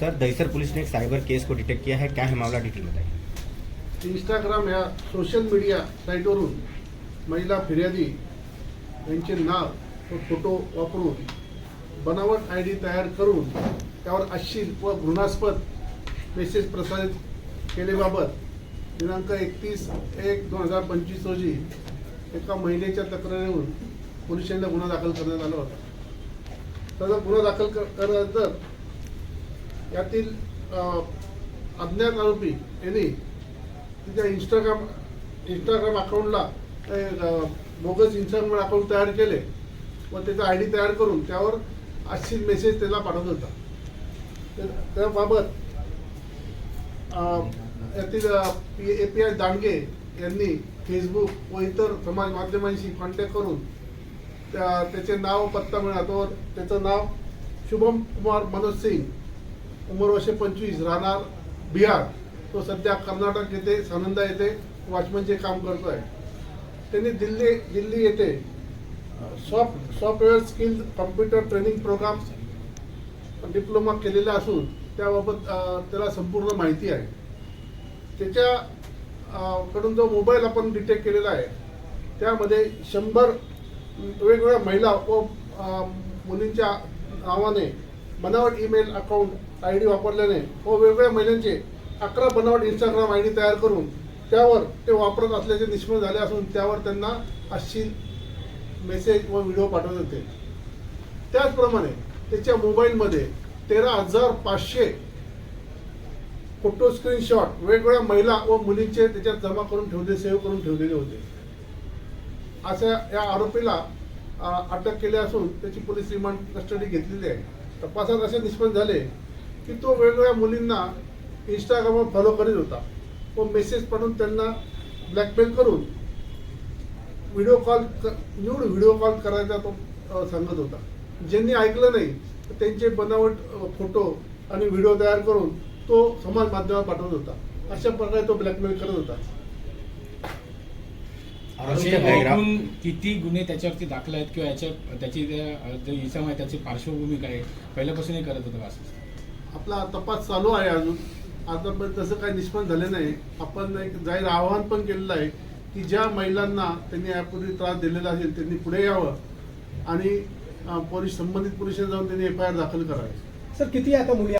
Sir Dahisar police ने एक cyber केस को डिटेक्ट किया है। क्या है मामला डिटेल बताइए। इंस्टाग्राम या सोशल मीडिया साईटवरून महिला फिर्यादी यांचे नाव व फोटो वापरून बनावट आय डी तयार करून त्यावर अश्लील व घृणास्पद मेसेज प्रसारित केलेबाबत दिनांक एकतीस एक दोन हजार पंचवीस रोजी एका महिलेच्या तक्रारीवरून पोलिसांना गुन्हा दाखल करण्यात आला होता. त्याचा गुन्हा दाखल कर- केल्यानंतर यातील अज्ञात आरोपी यांनी तिच्या इंस्टाग्राम इंस्टाग्राम अकाउंटला बोगस इंस्टाग्राम अकाउंट तयार केले व त्याचा आय डी तयार करून त्यावर अश्चित मेसेज त्याला पाठवत होता. त्या- त्याबाबत यातील P A P I Dandge यांनी फेसबुक व इतर समाज माध्यमांशी कॉन्टॅक्ट करून त्या त्याचे नाव पत्ता मिळाला त्याचं नाव शुभम कुमार मनोज सिंग उमर वर्षे पंचवीस राहणार बिहार. तो सध्या कर्नाटक येथे सानंदा येथे वॉचमनचे काम करतो आहे त्यांनी दिल्ली दिल्ली येथे soft software skill computer training program diploma केलेला असून त्याबाबत त्याला संपूर्ण माहिती आहे. त्याच्या कडून जो मोबाईल आपण डिटेक्ट केलेला आहे त्यामध्ये शंभर वेगवेगळ्या महिला व मुलींच्या नावाने बनावट ईमेल अकाउंट आय डी वापरल्याने व वेगवेगळ्या महिलांचे अकरा बनावट इंस्टाग्राम आय डी तयार करून त्यावर ते वापरत असल्याचे निष्पन्न झाले असून त्यावर त्यांना अश्लील मेसेज व व्हिडिओ पाठवत होते. त्याचप्रमाणे त्याच्या मोबाईलमध्ये तेरा हजार पाचशे फोटो स्क्रीनशॉट वेगवेगळ्या महिला व मुलींचे त्याच्यात जमा करून ठेवले सेव्ह करून ठेवलेले होते. अशा या आरोपीला अटक केली असून त्याची पोलीस रिमांड कस्टडी घेतलेली आहे. तपासात असे निष्पन्न झाले की तो वेगवेगळ्या मुलींना इंस्टाग्रामवर फॉलो करीत होता. व मेसेज पाठवून त्यांना ब्लॅकमेल करून video call nude video call करायचा तो सांगत होता. ज्यांनी ऐकलं नाही तर त्यांचे बनावट फोटो आणि व्हिडिओ तयार करून तो समाज माध्यमावर पाठवत होता. अशा प्रकारे तो ब्लॅकमेल करत होता. आरोपी किती गुन्हे त्याच्यावरती दाखल आहेत किंवा याच्या त्याची जे- इसम आहे त्याची पार्श्वभूमी काय आहे? पहिल्यापासूनही करत होतं का असं? आपला तपास चालू आहे अजून. आतापर्यंत तसं काही निष्पन्न झाले नाही. आपण एक जाहीर आवाहन पण केलेलं आहे की ज्या महिलांना त्यांनी यापूर्वी त्रास दिलेला असेल त्यांनी पुढे यावं आणि पोलीस संबंधित पोलिसांना जाऊन त्यांनी एफ आय आर दाखल करावी. सर किती आता मुली